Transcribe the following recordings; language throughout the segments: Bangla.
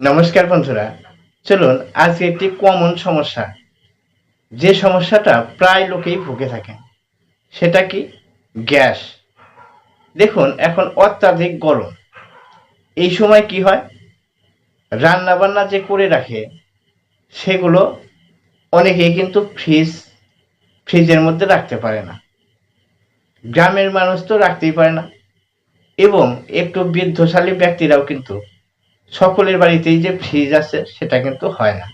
নমস্কার বন্ধুরা, চলুন আজকে একটি কমন সমস্যা। যে সমস্যাটা প্রায় লোকেই ভুগে থাকেন, সেটা কি? গ্যাস। দেখুন, এখন অত্যাধিক গরম। এই সময় কি হয়? রান্না বান্না যে করে রাখে, সেগুলো অনেকেই কিন্তু ফ্রিজ, ফ্রিজের মধ্যে রাখতে পারে না। গ্রামের মানুষ তো রাখতেই পারে না। এবং একটু বৃদ্ধশালী ব্যক্তিরাও কিন্তু সকলের বাড়িতেই যে ফ্রিজ আছে, সেটা কিন্তু হয় না।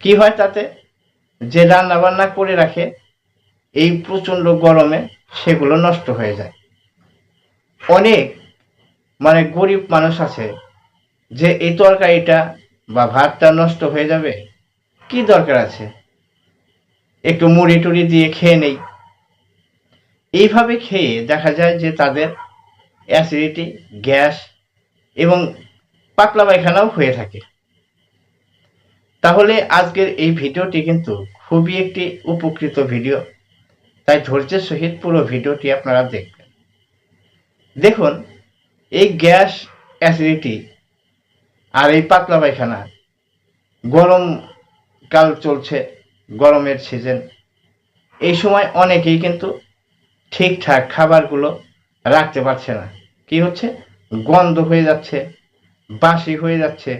কি হয় তাতে? যে রান্না বান্না করে রাখে, এই প্রচণ্ড গরমে সেগুলো নষ্ট হয়ে যায়। অনেক মানে গরিব মানুষ আছে যে, এই তরকারিটা বা ভাতটা নষ্ট হয়ে যাবে? কি দরকার আছে? একটু মুড়ি টুড়ি দিয়ে খেয়ে নেই। এইভাবে খেয়ে দেখা যায় যে তাদের অ্যাসিডিটি গ্যাস এবং পাতলা পায়খানাও হয়ে থাকে। তাহলে আজকের এই ভিডিওটি কিন্তু খুবই একটি উপকৃত ভিডিও। তাই ধৈর্যের সহিত পুরো ভিডিওটি আপনারা দেখবেন। দেখুন, এই গ্যাস অ্যাসিডিটি আর এই পাতলা পায়খানা, গরম কাল চলছে, গরমের সিজন। এই সময় অনেকেই কিন্তু ঠিকঠাক খাবারগুলো রাখতে পারছে না। কি হচ্ছে? গন্ধ হয়ে যাচ্ছে। বাসি হয়ে যাচ্ছে।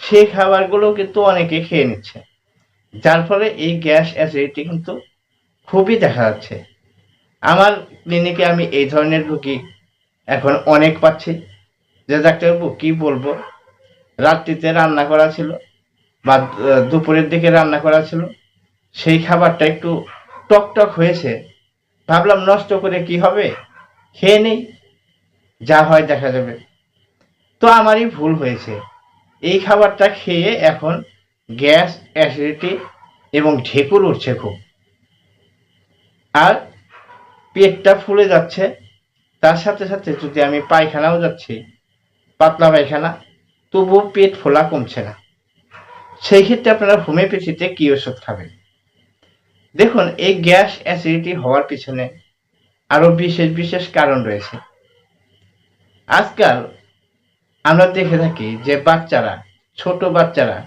সেই খাবারগুলো কিন্তু অনেকে খেয়ে নিচ্ছে। যার ফলে এই গ্যাস অ্যাসিডিটি কিন্তু খুবই দেখা যাচ্ছে। আমার ক্লিনিকে আমি এই ধরনের রুগী এখন অনেক পাচ্ছি। যে ডাক্তারবাবু কী বলব? রাত্রিতে রান্না করা ছিল বা দুপুরের দিকে রান্না করা ছিল। সেই খাবারটা একটু টক টক হয়েছে। ভাবলাম নষ্ট করে কি হবে? খেয়ে নেই। যা হয় দেখা যাবে। তো আমারই ভুল হয়েছে। এই খাবারটা খেয়ে এখন গ্যাস, অ্যাসিডিটি এবং ঢেকুর উঠছে খুব। আর পেটটা ফুলে যাচ্ছে। তার সাথে সাথে যদি আমি পায়খানাও যাচ্ছি, পাতলা পায়খানা, তবুও পেট ফোলা কমছে না। সেই ক্ষেত্রে আপনারা হোমিওপ্যাথিতে কী ওষুধ খাবেন? দেখুন, এই গ্যাস, অ্যাসিডিটি হওয়ার পিছনে আরও বিশেষ বিশেষ কারণ রয়েছে। আজকাল আমরা দেখে থাকি যে বাচ্চারা, ছোট বাচ্চারা,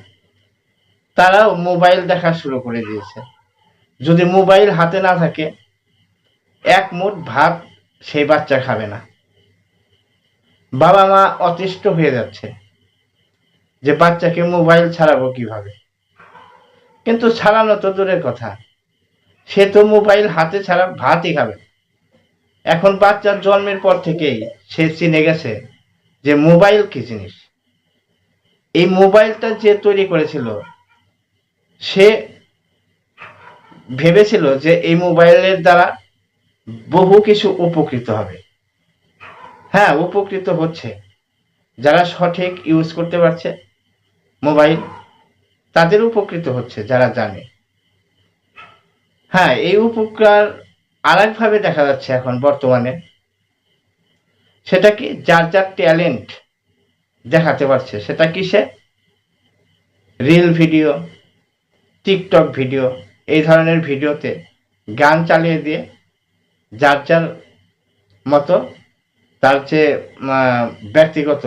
তারাও মোবাইল দেখা শুরু করে দিয়েছে। যদি মোবাইল হাতে না থাকে, এক মুঠ ভাত সেই বাচ্চা খাবে না। বাবা মা অতিষ্ঠ হয়ে যাচ্ছে যে বাচ্চাকে মোবাইল ছাড়াবো কীভাবে? কিন্তু ছাড়ানো তো দূরের কথা। সে তো মোবাইল হাতে ছাড়া ভাতই খাবে এখন বাচ্চার জন্মের পর থেকেই সে চিনে গেছে। যে মোবাইল কি জিনিস? এই মোবাইলটা যে তৈরি করেছিল, সে ভেবেছিল যে এই মোবাইলের দ্বারা বহু কিছু উপকৃত হবে। হ্যাঁ উপকৃত হচ্ছে। যারা সঠিক ইউজ করতে পারছে মোবাইল, তাদের উপকৃত হচ্ছে, যারা জানে। হ্যাঁ এই উপকার আরেকভাবে দেখা যাচ্ছে এখন বর্তমানে। সেটা কি যার যার ট্যালেন্ট দেখাতে পারছে? সেটা কি সে? রিল ভিডিও, টিকটক ভিডিও, এই ধরনের ভিডিওতে গান চালিয়ে দিয়ে যার যার মতো তার যে ব্যক্তিগত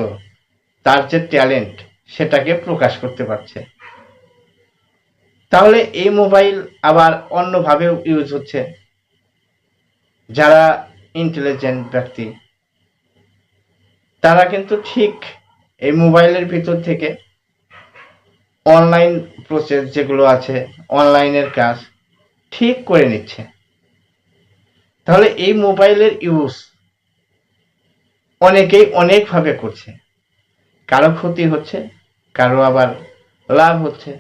তার যে ট্যালেন্ট সেটাকে প্রকাশ করতে পারছে। তাহলে এই মোবাইল আবার অন্যভাবেও ইউজ হচ্ছে। যারা ইন্টেলিজেন্ট ব্যক্তি তারা কিন্তু ঠিক এই মোবাইলের ভিতর থেকে অনলাইন প্রসেস যেগুলো আছে অনলাইনের কাজ ঠিক করে নিচ্ছে। তাহলে এই মোবাইলের ইউজ অনেকেই অনেকভাবে করছে। কারও ক্ষতি হচ্ছে, কারও আবার লাভ হচ্ছে।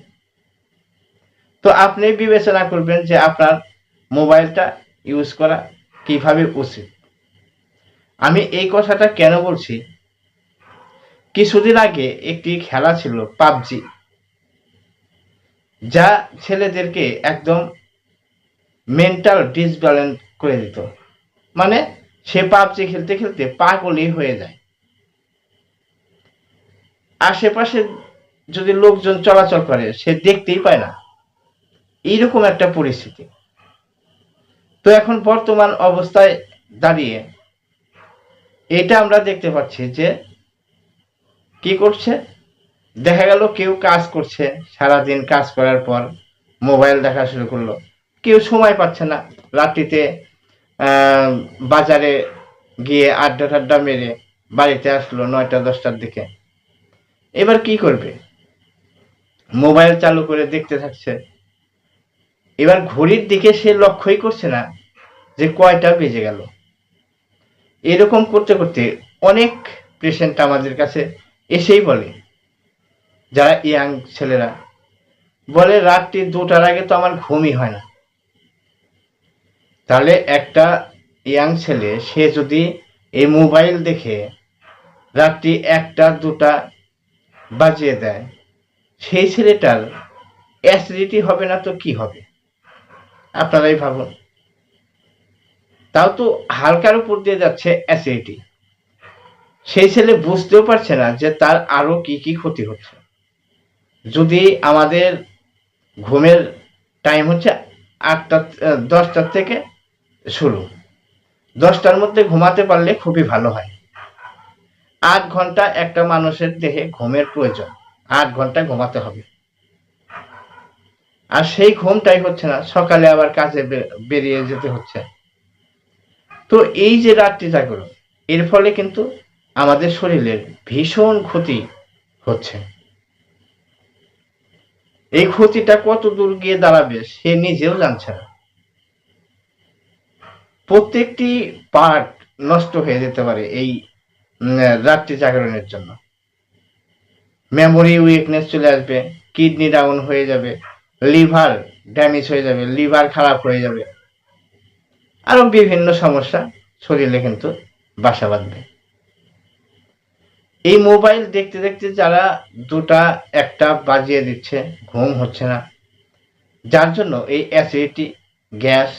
তো আপনি বিবেচনা করবেন যে আপনার মোবাইলটা ইউজ করা কীভাবে উচিত। আমি এই কথাটা কেন বলছি? কিছুদিন আগে একটি খেলা ছিল, পাবজি, যা ছেলেদেরকে একদম মেন্টাল ডিসব্যালেন্স করে দিত। মানে সে পাবজি খেলতে খেলতে পাগলই হয়ে যায়। আশেপাশে যদি লোকজন চলাচল করে, সে দেখতেই পায় না। এইরকম একটা পরিস্থিতি। তো এখন বর্তমান অবস্থায় দাঁড়িয়ে এটা আমরা দেখতে পাচ্ছি যে কি করছে? দেখা গেল কেউ কাজ করছে, সারাদিন কাজ করার পর মোবাইল দেখা শুরু করল। কেউ সময় পাচ্ছে না। রাত্রিতে বাজারে গিয়ে আড্ডা টাড্ডা মেরে বাড়িতে আসলো নয়টা, দশটার দিকে। এবার কি করবে? মোবাইল চালু করে দেখতে থাকছে। এবার ঘড়ির দিকে সে লক্ষ্যই করছে না যে কয়টা বেজে গেল। এরকম করতে করতে অনেক পেশেন্ট আমাদের কাছে এসেই বলে। যারা ইয়াং ছেলেরা বলে, রাত্রি দুটার আগে তো আমার ঘুমই হয় না। তাহলে একটা ইয়াং ছেলে, সে যদি এই মোবাইল দেখে রাত্রি একটা, দুটা বাজিয়ে দেয়, সেই ছেলেটার অ্যাসিডিটি হবে না তো কি হবে? আপনারাই ভাবুন। তাও তো হালকার উপর দিয়ে যাচ্ছে অ্যাসিডিটি সেই ছেলে বুঝতেও পারছে না যে তার আরও কি কি ক্ষতি হচ্ছে। যদি আমাদের ঘুমের টাইম হচ্ছে আটটা দশটার থেকে শুরু। দশটার মধ্যে ঘুমাতে পারলে খুবই ভালো হয়। আট ঘণ্টা একটা মানুষের দেহে ঘুমের প্রয়োজন। আট ঘণ্টা ঘুমাতে হবে। আর সেই ঘুমটাই হচ্ছে না, সকালে আবার কাজে বেরিয়ে যেতে হচ্ছে। তো এই যে রাত্রি জাগরণ, এর ফলে কিন্তু আমাদের শরীরের ভীষণ ক্ষতি হচ্ছে। এই ক্ষতিটা কত দূর গিয়ে দাঁড়াবে সে নিজেও জানছে না। প্রত্যেকটি পার্ট নষ্ট হয়ে যেতে পারে এই রাত্রি জাগরণের জন্য। মেমোরি উইকনেস চলে আসবে কিডনি ডাউন হয়ে যাবে লিভার ড্যামেজ হয়ে যাবে লিভার খারাপ হয়ে যাবে। আরও বিভিন্ন সমস্যা শরীরে কিন্তু বাসা বাঁধবে। এই মোবাইল দেখতে দেখতে যারা দুটা, একটা বাজিয়ে দিচ্ছে, ঘুম হচ্ছে না। যার জন্য এই অ্যাসিডিটি গ্যাস,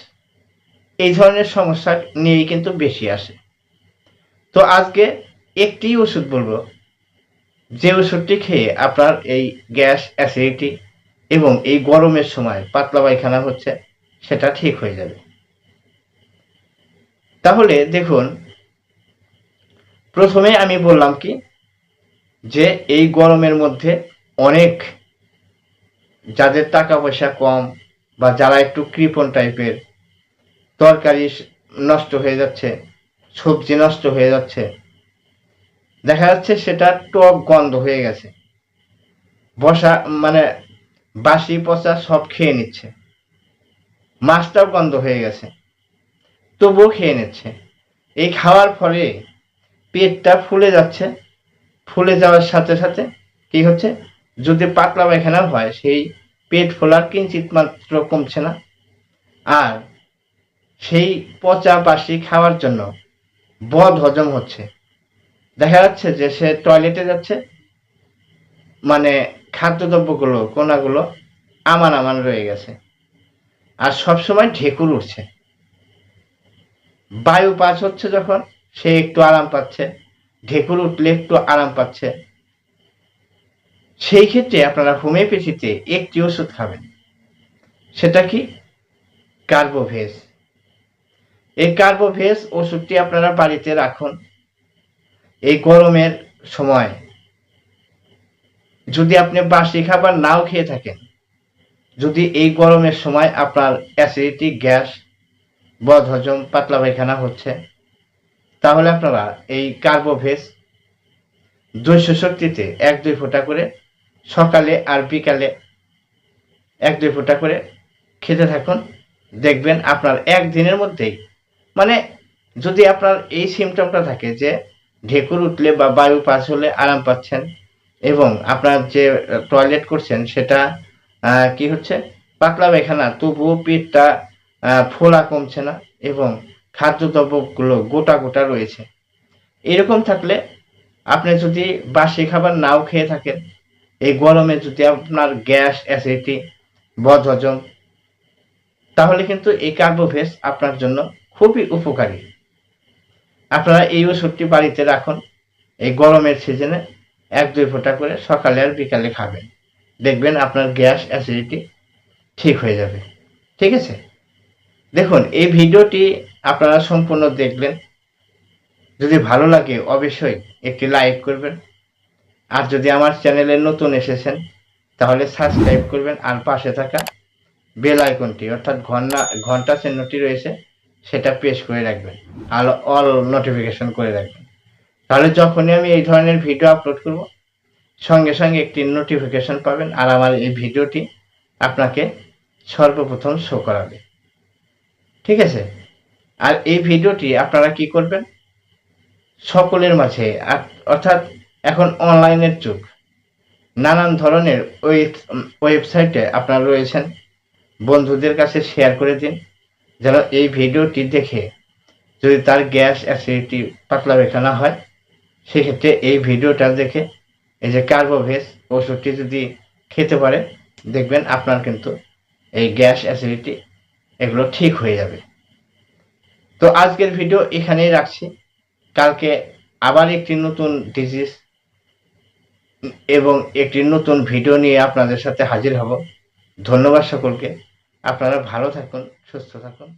এই ধরনের সমস্যা নিয়েই কিন্তু বেশি আসে। তো আজকে একটি ওষুধ বলব। যে ওষুধটি খেয়ে আপনার এই গ্যাস অ্যাসিডিটি এবং এই গরমের সময় পাতলা পায়খানা হচ্ছে, সেটা ঠিক হয়ে যাবে। তাহলে দেখুন, প্রথমে আমি বললাম কি যে এই গরমের মধ্যে অনেক যাদের টাকা পয়সা কম বা যারা একটু কৃপণ টাইপের তরকারি নষ্ট হয়ে যাচ্ছে, সবজি নষ্ট হয়ে যাচ্ছে, দেখা যাচ্ছে সেটা টক গন্ধ হয়ে গেছে। বসা মানে বাসি, পচা সব খেয়ে নিচ্ছে। মাছটাও গন্ধ হয়ে গেছে, তবুও খেয়ে নিচ্ছে। এই খাওয়ার ফলে পেটটা ফুলে যাচ্ছে। ফুলে যাওয়ার সাথে সাথে কি হচ্ছে? যদি পাতলা পায়খানা হয়, সেই পেট ফোলার কিঞ্চিত মাত্র কমছে না। আর সেই পচা বাসি খাওয়ার জন্য বদ হজম হচ্ছে। দেখা যাচ্ছে যে সে টয়লেটে যাচ্ছে মানে খাদ্যদ্রব্যগুলো, কোনাগুলো আমান আমান রয়ে গেছে। আর সবসময় ঢেকুর উঠছে। বায়ু পাস হচ্ছে যখন, সে একটু আরাম পাচ্ছে। ঢেকুর উঠলে একটু আরাম পাচ্ছে। সেই ক্ষেত্রে আপনারা হোমিওপ্যাথিতে একটি ওষুধ খাবেন। সেটা কি? কার্বোভেজ এই কার্বোভেজ ওষুধটি আপনারা বাড়িতে রাখুন। এই গরমের সময় যদি আপনি বাসি খাবার নাও খেয়ে থাকেন, যদি এই গরমের সময় আপনার অ্যাসিডিটি, গ্যাস, বদহজম, পাতলা পায়খানা হচ্ছে তাহলে আপনারা এই কার্বোভেজ দুইশো শক্তিতে এক, দুই ফোঁটা করে সকালে আর বিকালে এক, দুই ফোঁটা করে খেতে থাকুন। দেখবেন আপনার একদিনের মধ্যেই মানে যদি আপনার এই সিমটমটা থাকে যে ঢেকুর উঠলে বা বায়ু পাস হলে আরাম পাচ্ছেন এবং আপনার যে টয়লেট করছেন সেটা কি হচ্ছে? পাতলা পায়খানা, তবুও পেটটা ফোলা কমছে না এবং খাদ্যদ্রব্যগুলো গোটা গোটা রয়েছে। এরকম থাকলে আপনি যদি বাসি খাবার নাও খেয়ে থাকেন, এই গরমে যদি আপনার গ্যাস, অ্যাসিডিটি, বদহজম, তাহলে কিন্তু এই কার্বোভেজ আপনার জন্য খুবই উপকারী। আপনারা এই ওষুধটি বাড়িতে রাখুন, এই গরমের সিজনে এক, দুই ফোঁটা করে সকালে আর বিকালে খাবেন। দেখবেন আপনার গ্যাস, অ্যাসিডিটি ঠিক হয়ে যাবে। ঠিক আছে? দেখুন, এই ভিডিওটি আপনারা সম্পূর্ণ দেখলেন যদি ভালো লাগে, অবশ্যই একটি লাইক করবেন। আর যদি আমার চ্যানেলে নতুন এসেছেন, তাহলে সাবস্ক্রাইব করবেন আর পাশে থাকা বেল আইকনটি, অর্থাৎ ঘণ্টা ঘণ্টা চিহ্নটি রয়েছে, সেটা প্রেস করে রাখবেন। আর অল নোটিফিকেশন করে রাখবেন। তাহলে যখনই আমি এই ধরনের ভিডিও আপলোড করব, সঙ্গে সঙ্গে একটি নোটিফিকেশন পাবেন আর আমার এই ভিডিওটি আপনাকে সর্বপ্রথম শো করাবে। ঠিক আছে? আর এই ভিডিওটি আপনারা কি করবেন? সকলের মাঝে অর্থাৎ এখন অনলাইনের যুগ। নানান ধরনের ওয়েব, ওয়েবসাইটে আপনারা রয়েছেন। বন্ধুদের কাছে শেয়ার করে দিন, যেন এই ভিডিওটি দেখে যদি তার গ্যাস অ্যাসিডিটি পাতলা বেখানা হয়, সেক্ষেত্রে এই ভিডিওটা দেখে এই যে কার্বোভেস ওষুধটি যদি খেতে পারে, দেখবেন আপনার কিন্তু এই গ্যাস অ্যাসিডিটি এগুলো ঠিক হয়ে যাবে। তো আজকের ভিডিও এখানেই রাখছি। কালকে আবার একটি নতুন ডিজিজ এবং একটি নতুন ভিডিও নিয়ে আপনাদের সাথে হাজির হব। ধন্যবাদ সকলকে। আপনারা ভালো থাকুন, সুস্থ থাকুন।